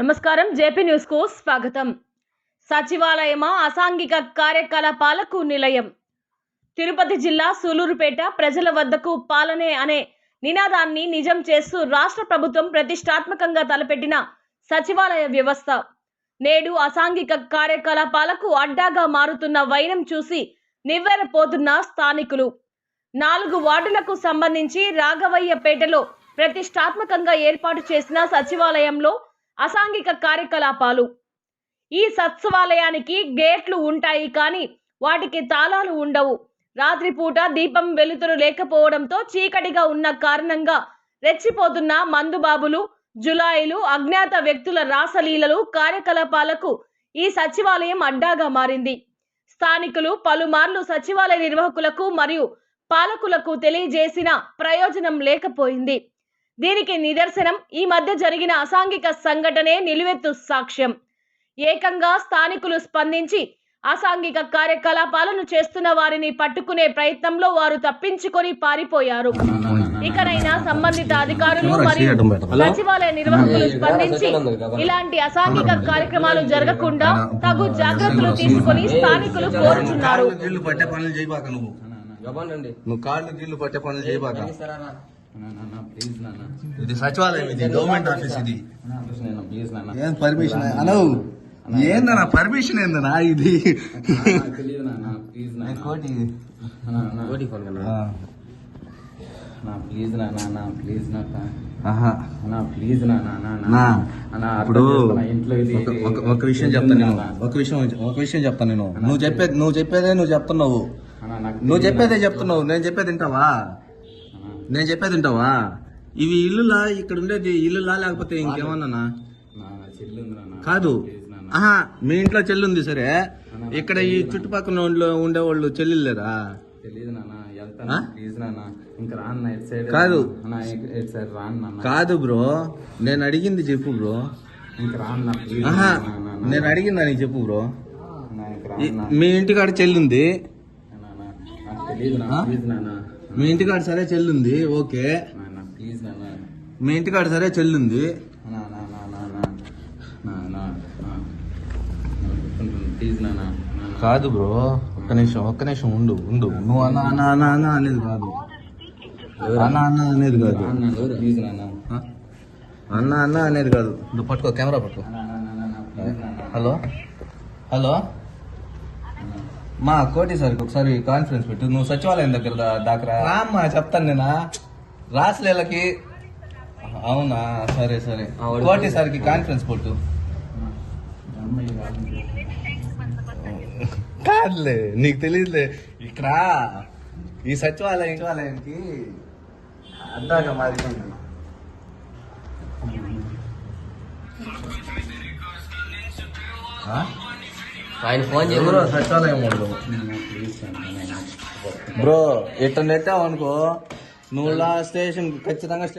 నమస్కారం. జేపీ న్యూస్కు స్వాగతం. సచివాలయమా అసాంఘిక కార్యకలాపాలకు నిలయం. తిరుపతి జిల్లా సూలూరుపేట ప్రజల వద్దకు పాలనే అనే నినాదాన్ని నిజం చేస్తూ రాష్ట్ర ప్రభుత్వం ప్రతిష్టాత్మకంగా తలపెట్టిన సచివాలయ వ్యవస్థ. నేడు అసాంఘిక కార్యకలాపాలకు అడ్డాగా మారుతున్న వైనం చూసి నివ్వెరపోతున్న స్థానికులు. నాలుగు వార్డులకు సంబంధించి రాఘవయ్యపేటలో ప్రతిష్టాత్మకంగా ఏర్పాటు చేసిన సచివాలయంలో అసాంఘిక కార్యకలాపాలు. ఈ సచివాలయానికి గేట్లు ఉంటాయి కానీ వాటికి తాళాలు ఉండవు. రాత్రిపూట దీపం వెలుతురు లేకపోవడంతో చీకటిగా ఉన్న కారణంగా రెచ్చిపోతున్న మందుబాబులు జులాయిలు అజ్ఞాత వ్యక్తుల రాసలీలలు కార్యకలాపాలకు ఈ సచివాలయం అడ్డాగా మారింది. స్థానికులు పలుమార్లు సచివాలయ నిర్వాహకులకు మరియు పాలకులకు తెలియజేసిన ప్రయోజనం లేకపోయింది. దీనికి నిదర్శనం ఈ మధ్య జరిగిన అసాంఘిక సంఘటనే నిలువెత్తు సాక్ష్యం ఏకంగా స్థానికులు స్పందించి అసాంఘిక కార్యకలాపాలను చేస్తున్న వారిని పట్టుకునే ప్రయత్నంలో వారు తప్పించుకొని పారిపోయారు ఇకనైనా సంబంధిత అధికారులు మరియు సచివాలయ నిర్వాహకులు స్పందించి ఇలాంటి అసాంఘిక కార్యక్రమాలు జరగకుండా తగు జాగ్రత్తలు తీసుకొని స్థానికులు కోరుచున్నారు నువ్వు కాళ్ళు పట్టే పనులు ఇది సచివాలయం ఇది గవర్నమెంట్ ఆఫీస్ ఇది. ఏం పర్మిషన్ అనవు ఏందన్నా పర్మిషన్ ఏందన్నా ఇది? కోటి. కోటి ప్లీజ్ నా ప్లీజ్. నా ప్లీజ్ ఇప్పుడు ఒక- విషయం చెప్తాను నేను. ఒక విషయం ఒక విషయం చెప్తాను నేను. నువ్వు చెప్పేది నువ్వు చెప్పేదే నువ్వు చెప్తున్నావు. నువ్వు చెప్పేదే చెప్తున్నావు. నేను చెప్పేది వింటావా? నేను చెప్పేది ఉంటావా ఇవి ఇల్లులా ఇక్కడ ఉండేది ఇల్లులా లేకపోతే ఇంకేమన్నా కాదు. ఆహా మీ ఇంట్లో చెల్లి ఉంది సరే ఇక్కడ ఈ చుట్టుపక్కల ఉండే ఉండేవాళ్ళు చెల్లి లేదా? కాదు. కాదు బ్రో నేను అడిగింది చెప్పు బ్రో. నేను అడిగిందా అని చెప్పు బ్రో? మీ ఇంటికాడ చెల్లి ఉంది మీ ఇంటికాడ సరే చెల్లుంది ఓకే. మీ ఇంటికాడ సరే చెల్లుంది. కాదు బ్రో ఒక్క నిమిషం ఒక్క నిమిషం ఉండు ఉండు. నువ్వు అన్న అన్న అన్న అన్న అనేది కాదు. అన్న అన్న అనేది కాదు. అన్న అన్న అనేది కాదు. పట్టుకో కెమెరా పట్టుకో. హలో? హలో? మా కోటి సార్కి ఒకసారి కాన్ఫరెన్స్ పెట్టు. నువ్వు సచివాలయం దగ్గర దా- దాకా రామ్మా చెప్తాను నేనా? రాసలేలకి అవునా? సరే సరే. కోటి సార్కి కాన్ఫరెన్స్ పెట్టు. కాదులే నీకు తెలియదులే. ఇక్కడ ఈ సచివాలయం. సచివాలయానికి అడ్డాగా మారిపోయింది. ఆ? ఆయన ఫోన్ చేయరు బ్రో ఇట్లా అనుకో నువ్వు స్టేషన్ ఖచ్చితంగా